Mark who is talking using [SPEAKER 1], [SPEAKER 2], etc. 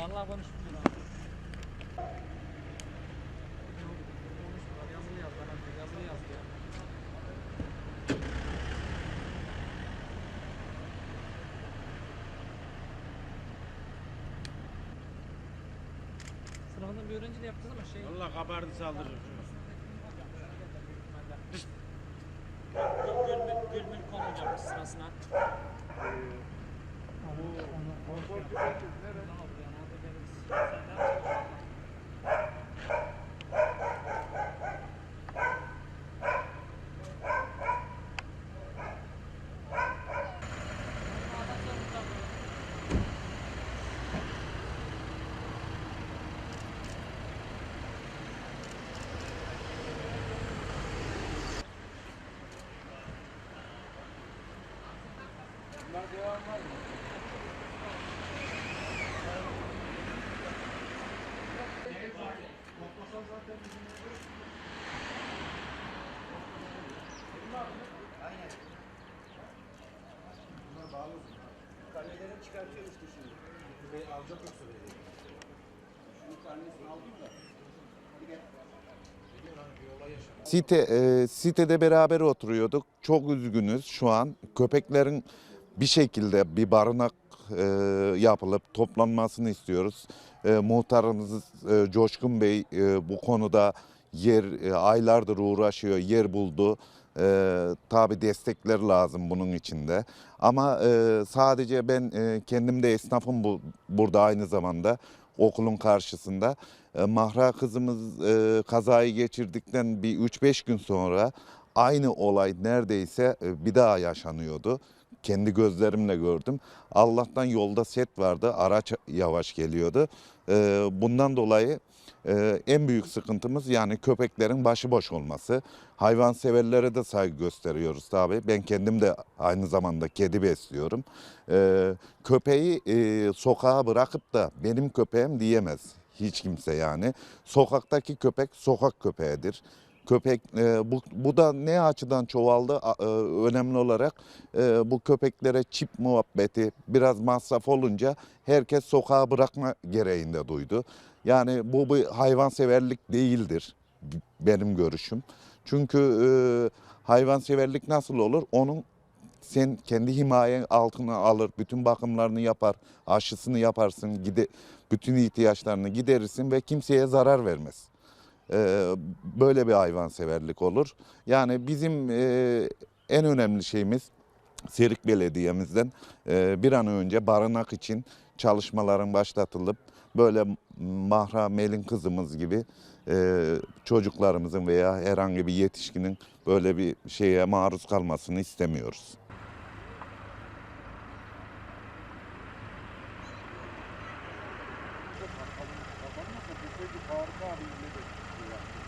[SPEAKER 1] Vallahi konuşmuşlar abi. Konuştular, yazılı yaz bana yazılı yaz diyor. Sınavından bir öğrenciyle yaptınız ama şey...
[SPEAKER 2] Allah kabardı saldırır.
[SPEAKER 1] Gülmül, gülmül konulacakmış sırasına.
[SPEAKER 3] Site, e, sitede beraber oturuyorduk. Çok üzgünüz şu an. Köpeklerin bir şekilde bir barınak e, yapılıp toplanmasını istiyoruz. E, muhtarımız e, Coşkun Bey e, bu konuda yer e, aylardır uğraşıyor, yer buldu. E, tabii destekler lazım bunun içinde. Ama e, sadece ben e, kendim de esnafım bu, burada aynı zamanda okulun karşısında. E, Mahra kızımız e, kazayı geçirdikten bir 3-5 gün sonra aynı olay neredeyse e, bir daha yaşanıyordu. Kendi gözlerimle gördüm. Allah'tan yolda set vardı, araç yavaş geliyordu. E, bundan dolayı e, en büyük sıkıntımız yani köpeklerin başıboş olması. Hayvanseverlere de saygı gösteriyoruz tabii. Ben kendim de aynı zamanda kedi besliyorum. E, köpeği e, sokağa bırakıp da benim köpeğim diyemez hiç kimse yani. Sokaktaki köpek sokak köpeğidir. Köpek e, bu, bu da ne açıdan çoğaldı e, önemli olarak e, bu köpeklere çip muhabbeti biraz masraf olunca herkes sokağa bırakma gereğinde duydu. Yani bu bir hayvanseverlik değildir benim görüşüm. Çünkü e, hayvanseverlik nasıl olur? Onun sen kendi himayen altına alır, bütün bakımlarını yapar, aşısını yaparsın, gide, bütün ihtiyaçlarını giderirsin ve kimseye zarar vermez. Ee, böyle bir hayvanseverlik olur. Yani bizim e, en önemli şeyimiz Serik Belediye'mizden e, bir an önce barınak için çalışmaların başlatılıp böyle Mahra Melin kızımız gibi e, çocuklarımızın veya herhangi bir yetişkinin böyle bir şeye maruz kalmasını istemiyoruz.
[SPEAKER 4] Harika bir one.